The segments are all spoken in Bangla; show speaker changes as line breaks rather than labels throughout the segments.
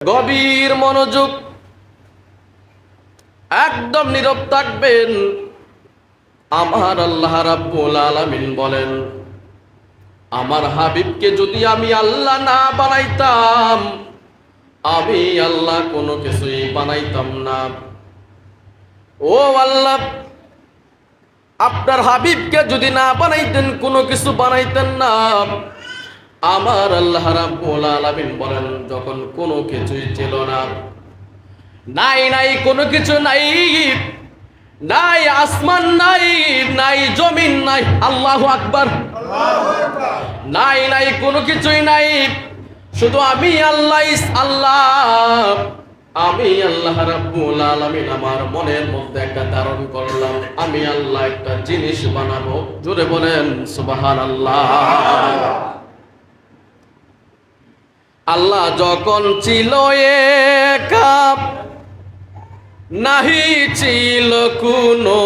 গভীর মনোযোগ। একদম নীরব থাকবেন। আমার আল্লাহ রাব্বুল আলামিন বলেন, আমার হাবিবকে যদি আমি আল্লাহ না বানাইতাম, আমি আল্লাহ কোনো কিছুই বানাইতাম না। ও আল্লাহ, আপনার হাবিবকে যদি না বানাইতেন, কোনো কিছু বানাইতেন না। আমার আল্লাহ রাব্বুল আলামিন বলেন, যখন কোনো কিছুই ছিল না, নাই নাই, কোনো কিছু নাই নাই আসমান নাই নাই জমিন নাই, আল্লাহু আকবার। নাই নাই, কোনো কিছুই নাই, শুধু আমি আল্লাহ আল্লাহ। আমি আল্লাহ রাব্বুল আলামিন আমার মনের মধ্যে একটা ধারণ করলাম, আমি আল্লাহ একটা জিনিস বানাবো। জোরে বলেন, সুবহানাল্লাহ। আল্লাহ যখন ছিল একা নাহি ছিল কোনো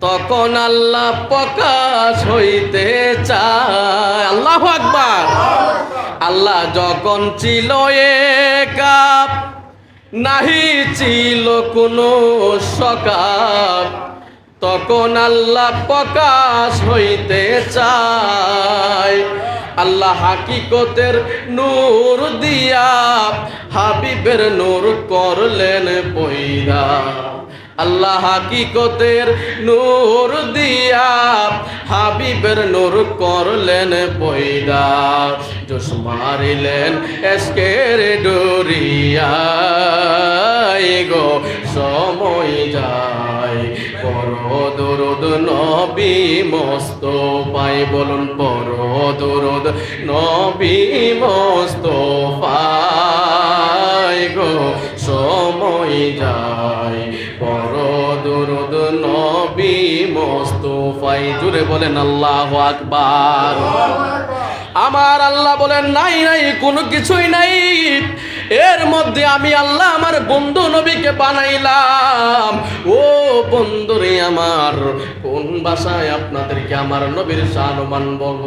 তখন আল্লাহ প্রকাশ হইতে চায়। আল্লাহ আকবার। আল্লাহ যখন ছিল একা নাহি ছিল কোনো সকাপ। তখন আল্লাহ প্রকাশ হইতে চায়। আল্লাহ হাকিকতের নূর দিয়া হাবিবের নূর করলেন পয়দা আল্লাহ হাকিকতের নূর দিয়া হাবিবের নূর করলেন পয়দা। জোস মারিলেন এসকের ডোরিয়া গো, সময় যায়। পর দরদ নবী মস্ত পাই বলুন পর দরদ নবী মস্ত পাই গো, সময় যায়। পর দরদ নবী মস্ত পাই জুড়ে বলেন আল্লাহ আকবার। আমার আল্লাহ বলেন, নাই নাই, কোনো কিছুই নাই। এর মধ্যে আমি আল্লাহ আমার বন্ধু নবীকে বানাইলাম। ও বন্ধুরে আমার, কোন ভাষায় আপনাদেরকে আমার নবীর শানমান বলব?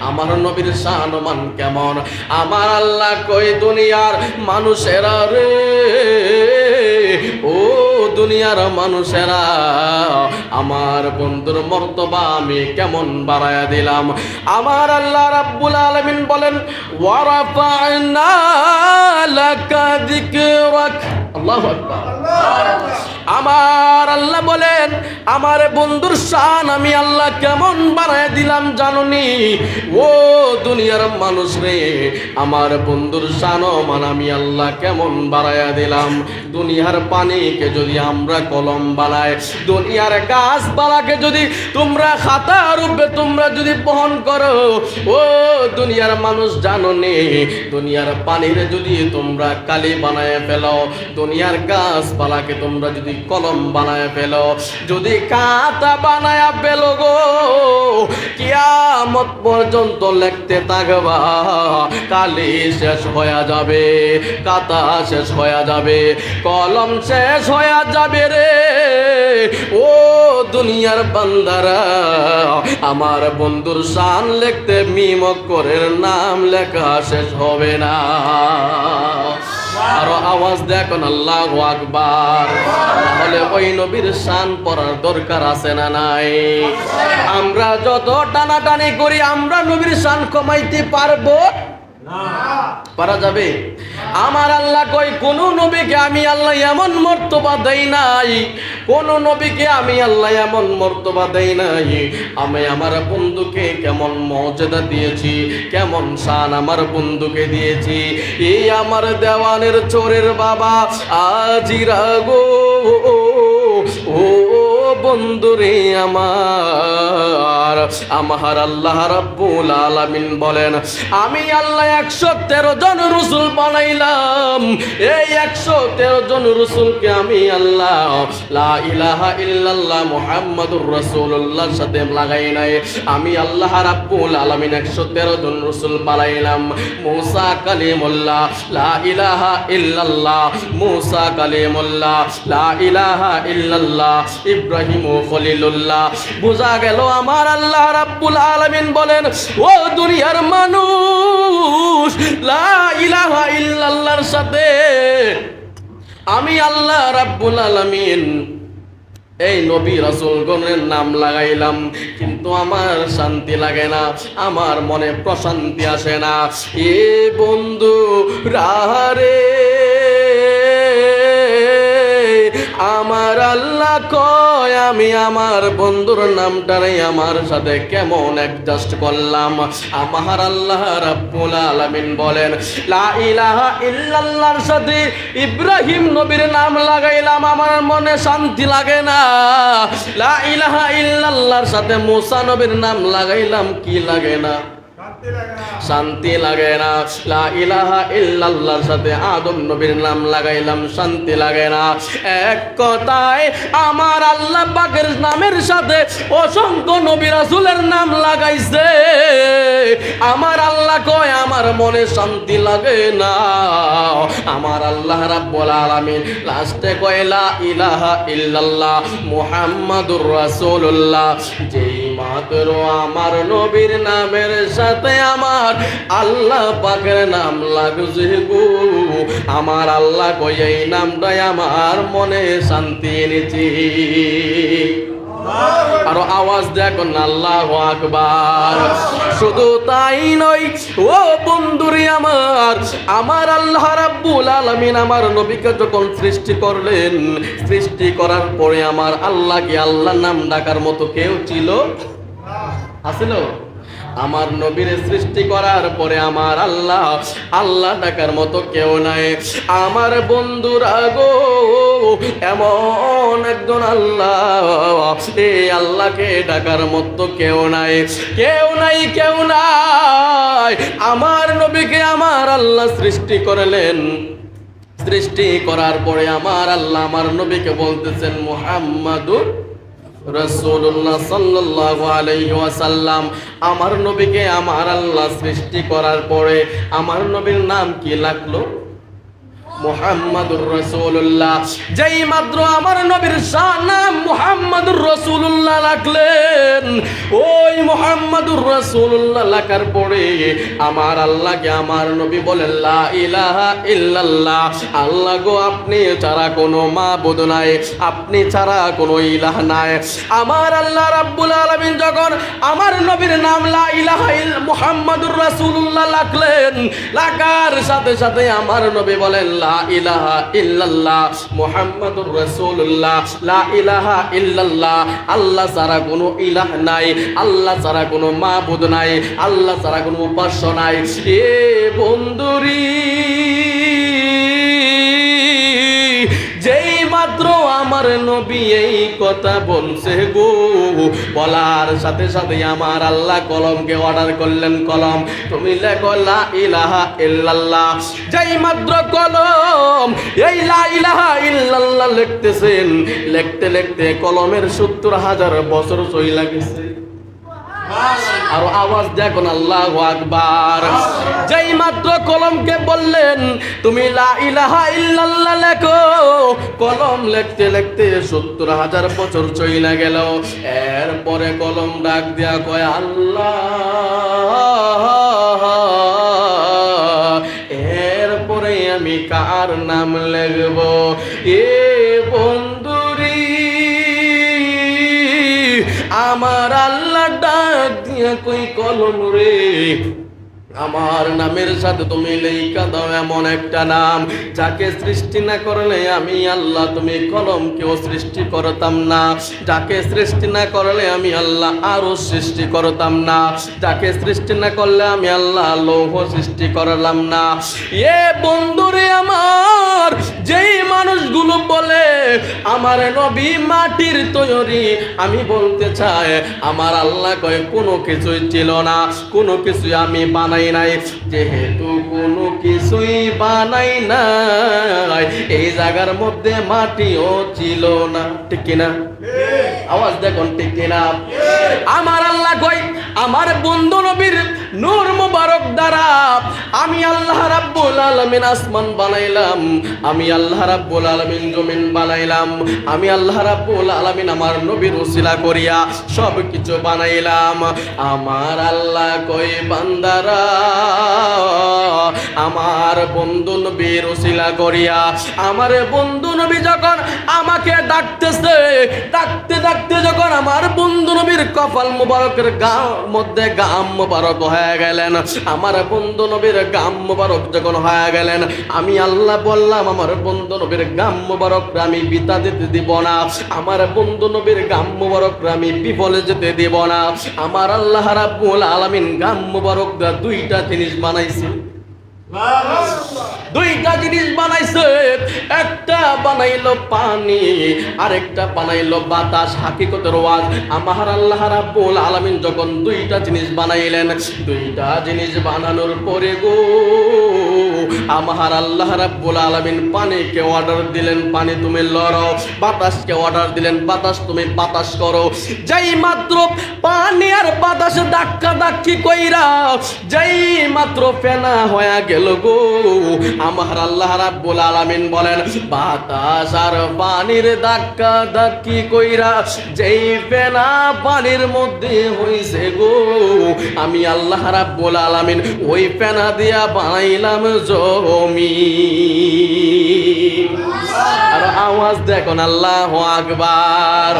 আমার নবীর শানমান কেমন? আমার আল্লাহ কই দুনিয়ার মানুষেরা রে দুনিয়ার মানুষেরা, আমার বন্ধুর মর্তবা আমি কেমন বাড়ায়া দিলাম? আমার আল্লাহ রাব্বুল আলামিন বলেন যিকরাক। আল্লাহু আকবার। আমার আল্লাহ বলেন, আমার বন্ধুর শান আমি আল্লাহ কেমন বাড়ায় দিলাম জাননি? ও দুনিয়ার মানুষ রে, আমার বন্ধুর শান মান আমি আল্লাহ কেমন বাড়ায়া দিলাম? দুনিয়ার পানিকে যদি আমরা কলম বানাই দুনিয়ার গাছপালাকে যদি তোমরা খাতা রূপে তোমরা যদি বহন করো, ও দুনিয়ার মানুষ জানো নে দুনিয়ার পানিরে যদি তোমরা কালি বানায় ফেলো, দুনিয়ার গাছপালাকে তোমরা যদি কলম বানায় ফেলো। যদি কাতা বানায় ফেলো গো, কিয়ামত পর্যন্ত লিখতে থাকবা। কালি শেষ হয়ে যাবে কাতা শেষ হয়ে যাবে, কলম শেষ হয়ে যাবে রে। ও দুনিয়ার বান্দারা, আমার বন্ধুর শান লিখতে মিমকরের নাম লেখা শেষ হবে না। আরও আওয়াজ দেখুন আল্লাহ আকবার। তাহলে ওই নবীর শান পড়ার দরকার আছে না নাই? আমরা যত টানাটানি করি, আমরা নবীর শান কমাইতে পারব? পারা যাবে? আমার আল্লাহ কই কোন নবীকে আমি আল্লাহ এমন মর্তবা দেই নাই, কোন নবীকে আমি আল্লাহ এমন মর্তবা দেই নাই। আমি আমার বন্ধুকে কেমন মর্যাদা দিয়েছি, কেমন শান আমার বন্ধুকে দিয়েছি। এই আমার দেওয়ানের চোরের বাবা আজিরা গো ও বন্ধুরে আমার আমার আল্লাহ রাব্বুল আলামিন বলেন, আমি আল্লাহ একশো তেরো জন রসুল বানাইলাম। এই একশো তেরো জন রসুলকে আমি আল্লাহ লা ইলাহা ইল্লাল্লাহ মুহাম্মাদুর রাসূলুল্লাহর সাথে লাগাই নাই। আমি আল্লাহ রাব্বুল আলামিন একশো তেরো জন রসুল বানাইলাম। মুসা কালিমুল্লাহ, লা ইলাহা ইল্লাল্লাহ, মুসা কালিমুল্লাহ, লা ইলাহা ইল্লাল্লাহ, ইব্রাহিম ইব্রাহিম খলিলুল্লাহ। বোঝা গেল আমার আল্লাহ রাব্বুল আলামিন বলেন, ও দুনিয়ার মানুষ সাথে আমি আল্লাহ রাব্বুল আলামিন, এই নবী রাসূলগণের নাম লাগাইলাম। কিন্তু আমার শান্তি লাগে না, আমার মনে প্রশান্তি আসে না। এ বন্ধু রাহারে আমার আল্লাহ কয়, আমি আমার বন্ধুর নামটারে আমার সাথে কেমন অ্যাডজাস্ট করলাম? আমার আল্লাহ রাব্বুল আলামিন বলেন, লা ইলাহা ইল্লাল্লাহর সাথে ইব্রাহিম নবীর নাম লাগাইলাম, আমার মনে শান্তি লাগে না। লা ইলাহা ইল্লাল্লাহর সাথে মুসা নবীর নাম লাগাইলাম, কি লাগে না? শান্তি লাগে না। লা ইলাহা ইল্লাল্লাহর সাথে আদম নবীর নাম লাগাইলাম, শান্তি লাগে না। এক কথায় আমার আল্লাহ পাকের নামের সাথে অসংখ্য নবী রাসূলের নাম লাগাইছে। আমার আল্লাহ কয়, আমার মনে শান্তি লাগে না। আমার আল্লাহ রাব্বুল আলামিন লাস্টে কয়, লা ইলাহা ইল্লাল্লাহ মুহাম্মাদুর রাসূলুল্লাহ। যেই মাত্র আমার নবীর নামের সাথে আমার আল্লাহ পাকের নাম লাগছে গো আমার আল্লাহ কই এই নামটাই আমার মনে শান্তি এনেছি। আরও আওয়াজ দেখুন, আল্লাহ আকবার। শুধু তাই নয়, ও বন্ধুরি আমার আমার আল্লাহ রাব্বুল আলামিন আমার নবীকে যখন সৃষ্টি করলেন, সৃষ্টি করার পরে আমার আল্লাহকে আল্লাহ নাম ডাকার মতো কেউ ছিল? আসিল? আমার নবীর সৃষ্টি করার পরে আমার আল্লাহ আল্লাহ ডাকার মতো কেউ নাই। আমার বন্ধুরা গো, এমন একজন আল্লাহ এই আল্লাহকে ডাকার মতো কেউ নাই। কেউ নাই কেউ নাই। আমার নবীকে আমার আল্লাহ সৃষ্টি করলেন। সৃষ্টি করার পরে আমার আল্লাহ আমার নবীকে বলতেছেন, মুহাম্মাদুর রসুল্লাহ আমার নবীকে আমার আল্লাহ সৃষ্টি করার পরে আমার নবীর নাম কি লাগল? মোহাম্মদুর রসুল্লাহ যেই মাত্র আমার নবীর শাহ মুহাম্মাদুর রাসূলুল্লাহ রাখলেন। ওই মুহাম্মাদুর রাসূলুল্লাহ লাকার পরে আমার আল্লাহকে আমার নবী বলেন ইলাহা ইল্লাল্লাহ, আল্লাহ গো, আপনি ছাড়া কোনো মাবুদ নাই, আপনি ছাড়া কোনো ইলাহ নাই। আমার আল্লাহ রাব্বুল আলামিন যখন আমার নবীর নাম লা ইলাহা ইল, মুহাম্মাদুর রাসূলুল্লাহ রাখলেন লাকার সাথে সাথে আমার নবী বলেন লা ইলাহা ইল্লাল্লাহ, মুহাম্মাদুর রাসূলুল্লাহ, লা ইলাহা ইল্লাল্লাহ। আল্লাহ আল্লাহ ছাড়া কোনো ইলাহ নাই, আল্লাহ ছাড়া কোনো মাহবুদ নাই, আল্লাহ ছাড়া কোনো উপাস্য নাই। সে বন্ধুরি যেই মাত্র আমার নবী এই কথা বলছে গো বলার সাথে সাথে আমার আল্লাহ কলমকে অর্ডার করলেন কলম। তুমি লেখো, লা ইলাহা ইল্লাল্লাহ। যেই মাত্র কলম, এই লা ইলাহা ইল্লাল্লাহ লিখতেছেন। লিখতে লিখতে কলমের সত্তর হাজার বছর চইলা গেছে। আর আওয়াজ দেখুন আল্লাহ আকবার। যেই মাত্র কলমকে বললেন, তুমি লা ইলাহা ইল্লাল্লাহ লেখো। কলম লিখতে লিখতে সত্তর হাজার বছর চইলা গেল। এরপরে কলম ডাক দিয়া কয়, আল্লাহ, এরপরে আমি কার নাম লিখব? এ বন্ধুরি, আমার আল্লাহ কলম রে? আমার নামের সাথে তুমি লেখা দাও এমন একটা নাম। যাকে সৃষ্টি না করলে আমি আল্লাহ, তুমি কলম কেউ সৃষ্টি করতাম না। যাকে সৃষ্টি না করলে আমি আল্লাহ আরও সৃষ্টি করতাম না। যাকে সৃষ্টি না করলে আমি আল্লাহ, লৌহ সৃষ্টি করলাম না। এ বন্ধুরে আমার, যেই মানুষগুলো বলে, আমার নবী মাটির তৈরি আমি বলতে চাই, আমার আল্লাহ কয় কোনো কিছুই ছিল না। কোনো কিছুই আমি বানাই নাই যেহেতু কোনো কিছুই বানাই নাই এই জায়গার মধ্যে মাটিও ছিল না। ঠিক কিনা? আওয়াজ দেখুন ঠিক কিনা? আমার আল্লাহ কই? আমার বন্ধু নবীর নূর মুবারক দ্বারা আমি আল্লাহ রাব্বুল আলামিন আসমান বানাইলাম, আমি আল্লাহ রাব্বুল আলামিন জমিন বানাইলাম, আমি আল্লাহ রাব্বুল আলামিন আমার নবীর উসিলা করিয়া সব কিছু বানাইলাম। আমার আল্লাহ কই বান্দারা, আমার বন্ধু নবীর উসিলা করিয়া, আমার বন্ধু নবী যখন আমাকে ডাকতেছে, ডাকতে ডাকতে যখন আমার বন্ধু নবীর কপাল মুবারকের গাম মধ্যে গাম মুবারক হয়ে গেলেন। আমার বন্ধু নবীর গাম মুবারক যখন হয়ে গেলেন, আমি আল্লাহ বললাম, আমার বন্ধু নবীর গাম মুবারক আমি বিতা দিতে দিব না। আমার বন্ধু নবীর গাম মুবারক আমি বিফলে যেতে দিব না। আমার আল্লাহ রাব্বুল আলামিন গাম মুবারক দুইটা জিনিস বানাইছি। দুইটা জিনিস বানাইছে, একটা বানাইলো পানি, আরেকটা বানাইলো বাতাস। হাকিকতের ওয়াজ, আমার আল্লাহ রাব্বুল আলামিন যখন দুইটা জিনিস বানাইলেন, দুইটা জিনিস বানানোর পরে গো, আমার আল্লাহ রাব্বুল আলামিন পানিকে অর্ডার দিলেন, পানি তুমি লড়ো, বাতাসকে অর্ডার দিলেন, বাতাস তুমি বাতাস করো। যেই মাত্র পানি আর বাতাস ধাক্কা ধাক্কি কইরা, যেই মাত্র ফেনা হয়ে গেল গো। আমার আল্লাহ রাব্বুল আলামিন বলেন বাতাস আর পানির ধাক্কা ধাক্কি কইরা যেই পানির মধ্যে হইছে গো, আমি আল্লাহ রাব্বুল আলামিন ওই ফেনা দিয়া বানাইলাম জমি। আর আওয়াজ দেখুন, আল্লাহ আকবার।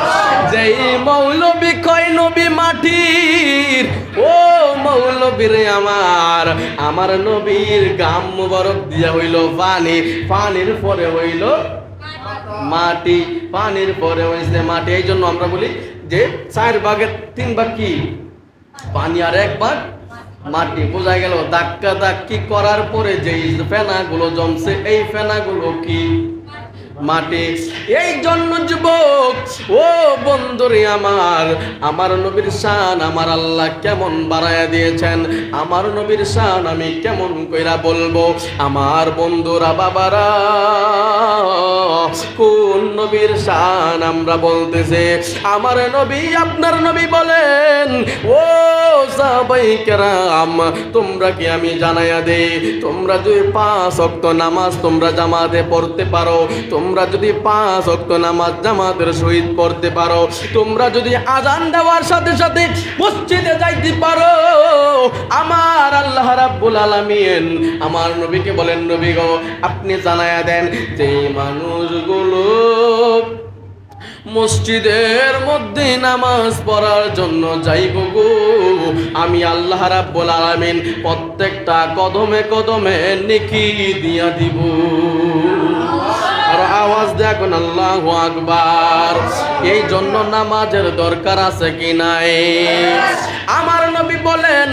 যেই মৌলবি কয় নবী মাটির, ও মৌলবীর আমার আমার নবীর গাম মুবারক দিয়া হইল পানি, পানির পরে হইল মাটি, পানির পরে হইছে মাটি। এই জন্য আমরা বলি যে চার ভাগের তিন ভাগ কি? পানি আর এক ভাগ মাটি। বোঝা গেল, ধাক্কা ধাক্কি করার পরে যে ফেনাগুলো জমছে, এই ফেনাগুলো কি? মাটি এই জন্য যুবক, ও বন্ধুরে আমার আমার নবীর শান আমার আল্লাহ কেমন বাড়ায়া দিয়েছেন? আমার নবীর শান আমি কেমন কইরা বলব? আমার বন্ধুরা, বাবারা, কোন নবীর শান আমরা বলতেছে? আমার নবী, আপনার নবী বলেন, ও সাহাবাই কেরাম, তোমরা কি আমি জানাইয়া দে তোমরা যদি পাঁচ অক্ত নামাজ তোমরা জামাতে পড়তে পারো, তোমরা যদি পাঁচ অক্ত নামাজ জামাতের সহিত পড়তে পারো, তোমরা যদি আজান দেওয়ার সাথে সাথে মসজিদে যাইতে পারো। আমার আল্লাহ রাব্বুল আলামিন আমার নবীকে বলেন, নবী গো, আপনি জানায়া দেন যে মানুষগুলো মসজিদের মধ্যে নামাজ পড়ার জন্য যাইব গো। আমি আল্লাহ রাব্বুল আলামিন প্রত্যেকটা কদমে কদমে নেকি দিয়া দিব। আওয়াজ দেখুন আল্লাহ আকবার। এই জন্য নামাজের দরকার আছে কি নাই? আমার নবী বলেন,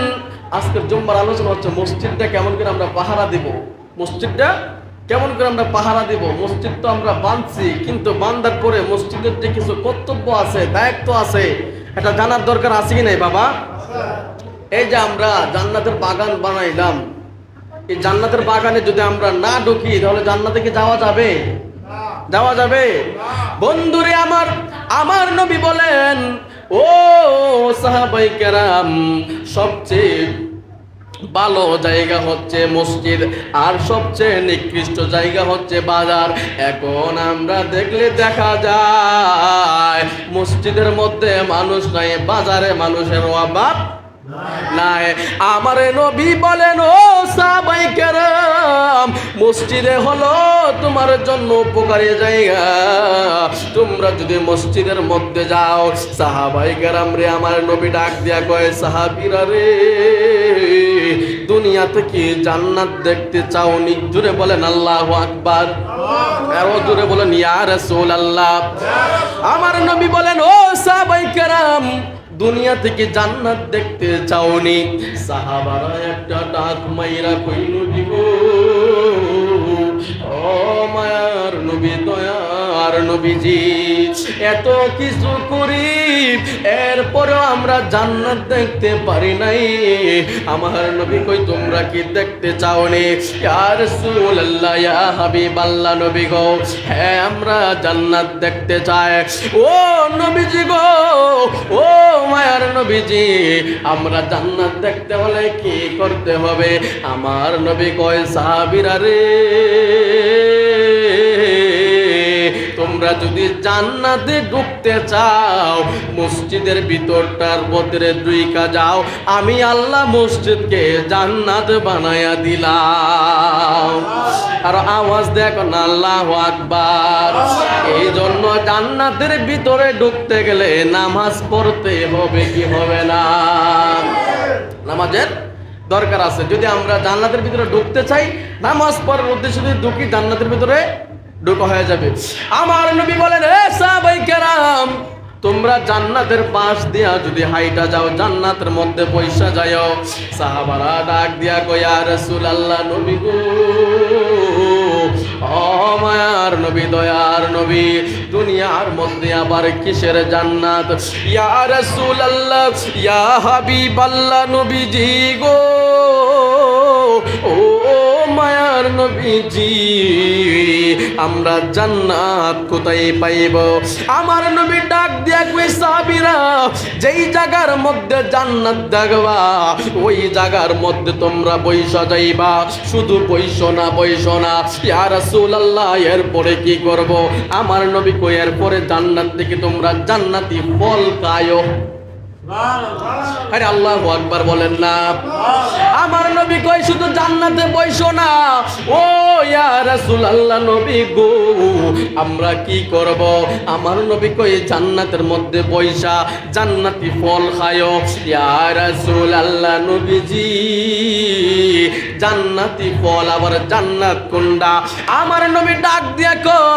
আজকের জুম্বার আলোচনা হচ্ছে মসজিদটা কেমন করে আমরা পাহারা দিব? মসজিদটা কেমন করে আমরা পাহারা দিব? মসজিদ তো আমরা বাঁধছি কিন্তু বান্ধার পরে মসজিদের যে কিছু কর্তব্য আছে, দায়িত্ব আছে, এটা জানার দরকার আছে কি নাই বাবা? এই যে আমরা জান্নাতের বাগান বানাইলাম, এই জান্নাতের বাগানে যদি আমরা না ঢুকি, তাহলে জান্নাতে কি যাওয়া যাবে? যাওয়া যাবে। বন্ধুরে আমার আমার নবী বলেন, ও সাহাবাই কেরাম, সবচেয়ে ভালো জায়গা হচ্ছে মসজিদ আর সবচেয়ে নিকৃষ্ট জায়গা হচ্ছে বাজার। এখন আমরা দেখলে দেখা যায়, মসজিদের মধ্যে মানুষ নাই, বাজারে মানুষের অভাব নাই। আমার নবী বলেন, ও সাহাবাই কেরাম, মসজিদে হলো তোমার জন্য উপকারী জায়গা। তোমরা যদি মসজিদের মধ্যে যাও, সাহাবাই কেরাম রে আমার নবী ডাক দিয়া কয়, সাহাবিরা রে দুনিয়া থেকে জান্নাত দেখতে চাও নি জুড়ে বলেন, আল্লাহ আকবার। আরও জুড়ে বলেন, ইয়া রাসূলুল্লাহ। আমার নবী বলেন, ও সাহাবাই কেরাম দুনিয়া থেকে জান্নাত দেখতে চাওনি। সাহাবারা একটা ডাক মাইরা কইল দিব ও মায়ার নবী, দয়ার নবীজি, এত কিছু করি এরপরেও আমরা জান্নাত দেখতে পারি নাই। আমার নবী কই, তোমরা কি দেখতে চাও নি ইয়া রাসূলুল্লাহ, ইয়া নবী গো হ্যাঁ আমরা জান্নাত দেখতে চাই। ও নবীজি গো, ও মায়ার নবীজি, আমরা জান্নাত দেখতে হলে কি করতে হবে? আমার নবী কয়, সাহাবীরা রে তোমরা যদি জান্নাতে ঢুকতে চাও, মসজিদের ভিতরটার মধ্যে দুইকা যাও, আমি আল্লাহ মসজিদকে জান্নাত বানায়া দিলাম। আর আওয়াজ দেখো না, আল্লাহ আকবার। এই জন্য জান্নাতের ভিতরে ঢুকতে গেলে নামাজ পড়তে হবে কি হবে না? নামাজের দরকার আছে। যদি আমরা জান্নাতের ভিতরে ঢুকতে চাই, নামাজ পড়ার উদ্দেশ্যে যদি ঢুকি, জান্নাতের ভিতরে ঢুকা হয়ে যাবে। আমার নবী বলেন, এ সাহাবাই কেরাম, তোমরা জান্নাতের পাশ দিয়া যদি হাইটা যাও, জান্নাতের মধ্যে পয়সা যাও সাহাবারা ডাক দিয়া কয়া রসুল আল্লাহ নবী গো, ও মায়ার নবী, দয়ার নবী, দুনিয়ার মধ্যে আবার কিসের জান্নাত? ইয়া রসুল আল্লাহ ইয়া হাবিব আল্লাহ নবীজি গো ও মায়ার নবীজি, আমরা জান্নাত কোথায় পাইব? আমার নবী ডাক দিয়া কই সাহাবীরা, যেই জায়গার মধ্যে জান্নাত দেখবা, ওই জায়গার মধ্যে তোমরা বৈশা যাইবা। শুধু বৈশ না বৈশ না। ইয়া রাসূলুল্লাহ, এরপরে কি করব? আমার নবী কই এরপরে জান্নাত থেকে তোমরা জান্নাতি ফল খায়ো। আরে আল্লাহ আকবার বলেন না। আমার নবী কই শুধু জান্নাতে বইসো না। ও ইয়া রাসূল আল্লাহ নবী গো, আমরা কি করব? আমার নবী কই জান্নাতের মধ্যে বইসা, জান্নাতি ফল খায়ো। ইয়া রাসূল আল্লাহ নবীজি, জান্নাতি ফল আবার জান্নাত কোনটা? আমার নবী ডাক দিয়া কয়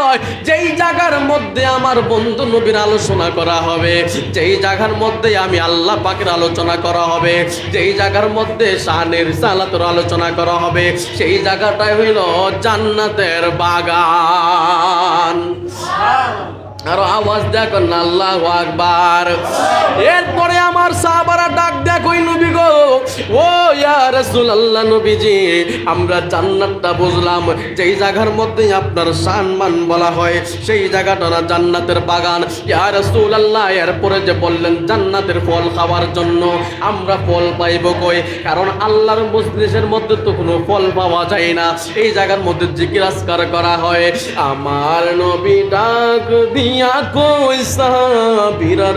যেই জায়গার মধ্যে আমার বন্ধু নবীর আলোচনা করা হবে, যেই জায়গার মধ্যে আমি আল্লাহ পাকের আলোচনা করা হবে, যেই জায়গার মধ্যে শানের সালাতের আলোচনা করা হবে, সেই জায়গাটাই হইল জান্নাতের বাগান। আরও আওয়াজ দেখো আল্লাহ আকবার। এরপরে আমার ডাক দেখো নবী গো, ও নবীজি, আমরা জান্নাতটা বুঝলাম। যেই জায়গার মধ্যে আপনার সম্মান বলা হয়, সেই জায়গাটা না জান্নাতের বাগান। এরপরে যে বললেন, জান্নাতের ফল খাওয়ার জন্য আমরা ফল পাইব কই? কারণ আল্লাহর মজলিসের মধ্যে তো কোনো ফল পাওয়া যায় না। এই জায়গার মধ্যে জিজ্ঞাসকার করা হয়। আমার নবী ডাক দিয়া কই সাহাবীরা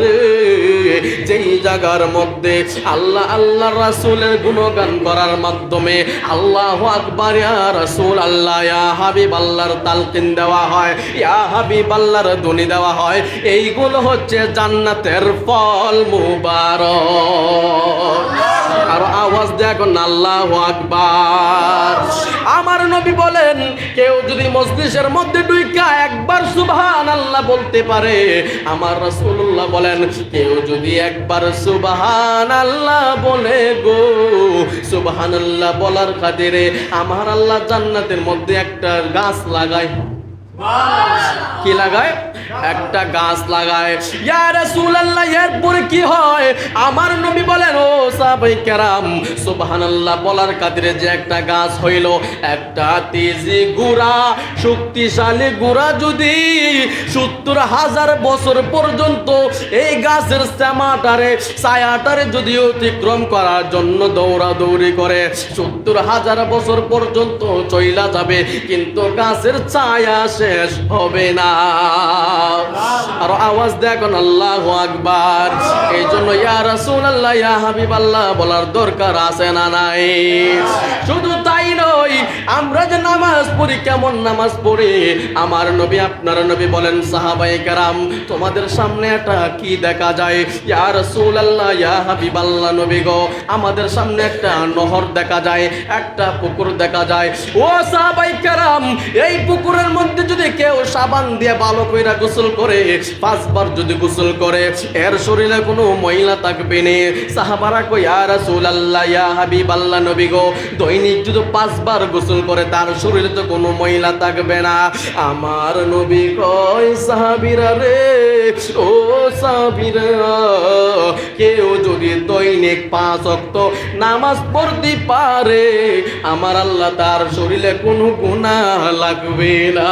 যেই জায়গার মধ্যে আল্লাহ আল্লাহ রাসূলের গুণগান করার মাধ্যমে আল্লাহ আকবার রাসূল আল্লাহ, ইয়া হাবিব আল্লাহর তালকিন দেওয়া হয়, ইয়া হাবিব আল্লাহর ধ্বনি দেওয়া হয়, এইগুলো হচ্ছে জান্নাতের ফল মুবারক। আর আওয়াজ দেখো না আল্লাহ আকবার। আমার নবী বলেন কেউ যদি মসজিদের মধ্যে ডুইকা একবার সুবহান আল্লাহ বলতে পারে, আমার রাসূলুল্লাহ বলেন, কেউ যদি একবার সুবাহান আল্লাহ বলে গো সুবহান আল্লাহ বলার খাতিরে আমার আল্লাহ জান্নাতের মধ্যে একটা গাছ লাগায়। কি লাগায়? একটা গাছ লাগায়। কি হয়? আমার নবী বলেন, ও সাহাবাই কেরাম, সুবহানাল্লাহ, বলার কাদিরে যে একটা গাছ হইল, একটা তেজি গুড়া, শক্তিশালী গুড়া যদি সত্তর হাজার বছর পর্যন্ত এই গাছের শ্যামাটারে ছায়াটারে যদি অতিক্রম করার জন্য দৌড়াদৌড়ি করে, সত্তর হাজার বছর পর্যন্ত চইলা যাবে, কিন্তু গাছের ছায়া শেষ হবে না। আর আওয়াজ দেখুন, আল্লাহ আকবার। এই জন্য ইয়া রাসূলুল্লাহ, ইয়া হাবিবাল্লাহ, বলার দরকার আছে না নাই? শুধু তাই নয়, আমরা যে নামাজ পড়ি, কেমন নামাজ পড়ি? আমার নবী, আপনার নবী বলেন, সাহাবায়ে কেরাম, তোমাদের সামনে একটা কি দেখা যায়? ইয়া রাসূলুল্লাহ, ইয়া হাবিবাল্লাহ নবী গো, আমাদের সামনে একটা নহর দেখা যায়, একটা পুকুর দেখা যায়। ও সাহাবাই কারাম, এই পুকুরের মধ্যে যদি কেউ সাবান দিয়ে ভালো কইরা গোসল করে, পাঁচবার যদি গোসল করে, এর শরীরে কোনো মহিলা থাকবে না। সাহাবারা কই ইয়া রাসূলুল্লাহ, ইয়া হাবিবাল্লাহ নবী গো, দৈনিক যদি পাঁচবার গোসল করে, তার শরীরে তো কোনো মহিলা থাকবে না। আমার নবী কয়, সাহাবীরা রে, ও সাহাবীরা, কেউ যদি দৈনিক পাঁচ অক্ত নামাজ পড়তে পারে, আমার আল্লাহ তার শরীরে কোনো গুনাহ লাগবে না।